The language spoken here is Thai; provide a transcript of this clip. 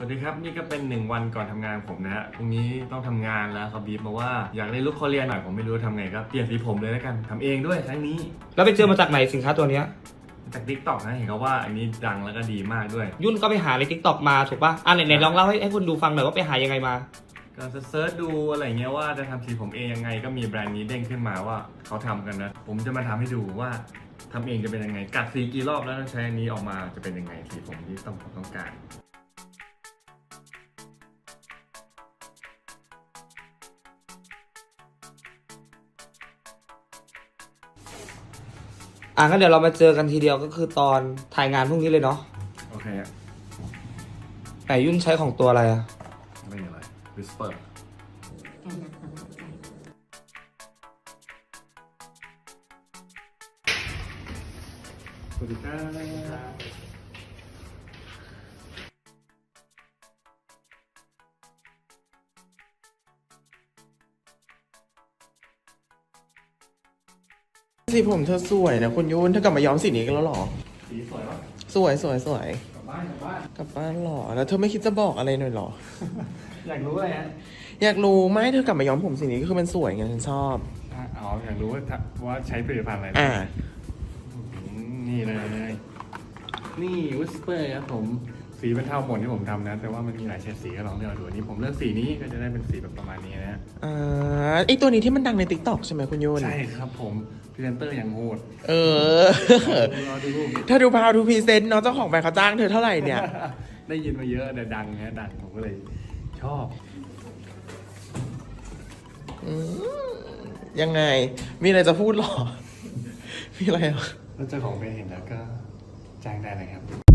สวัสดีครับ นี่ก็เป็นหนึ่งวันก่อนทำงานผมนะฮะพรุ่งนี้ต้องทำงานแล้วเขาบีบมาว่าอยากได้ลุคคอเรียนหน่อยผมไม่รู้จะทำไงก็เปลี่ยนสีผมเลยแล้วกันทำเองด้วยครั้งนี้ แล้วไปเจอมาจากไหนสินค้าตัวเนี้ยจากทิกตอกนะเห็นเขาว่าอันนี้ดังแล้วก็ดีมากด้วย ยุ่นก็ไปหาในทิกตอกมาถูกปะอะไหนๆลองเล่าให้ให้คุณดูฟังหน่อยว่าไปหายังไงมาก็เซิร์ชดูอะไรเงี้ยว่าจะทำสีผมเองยังไงก็มีแบรนด์นี้เด้งขึ้นมาว่าเขาทำกันนะผมจะมาทำให้ดูว่าทำเองจะเป็นยังไงกัดสีกี่รอบแล้วใช้อันนี้ออกมาจะเป็นยังไงสีผมที่ต้องผมต้องการ อะงั้นเดี๋ยวเรามาเจอกันทีเดียวก็คือตอนถ่ายงานพรุ่งนี้เลยเนาะโอเคอะไหนยุ่นใช้ของตัวอะไรอะไม่มีอะไร whisper สวัสดีครับ สีผมเธอสวยนะคุณยุนเธอกลับมาย้อมสีนี้กันแล้วเหรอ สีสวยปะสวยสวยสวยกลับบ้านกลับบ้านกลับบ้านเหรอ แล้วเธอไม่คิดจะบอกอะไรหน่อยเหรอ อยากรู้อะไรฮะอยากรู้ไหมเธอกลับมาย้อมผมสีนี้ก็คือมันสวยไงฉันชอบ อ๋ออยากรู้ว่าถ้าว่าใช้ผลิตภัณฑ์อะไรอ่าอืมนี่เลย นี่ whisper ครับผม สีเป็นเท่าหมดที่ผมทำนะ แต่ว่ามันมีหลายเฉดสีก็ลองเลือกดูอันนี้ผมเลือกสีนี้ก็จะได้เป็นสีแบบประมาณนี้นะฮะอ่าไอตัวนี้ที่มันดังในติ๊กต็อกใช่ไหมคุณยุนใช่ครับผมพรีเซนเตอร์อย่างโหดเออ รอดูรูปถ้าดูพาวดูพรีเซนต์เนาะเจ้าของแบรนด์เขาจ้างเธอเท่าไหร่เนี่ย ได้ยินมาเยอะแต่ดังนะดังผมก็เลยชอบอืมยังไง มีอะไรจะพูดเหรอ มีอะไรเหรอ แล้วเจ้าของแบรนด์เห็นแล้วก็จ้างได้เลยครับ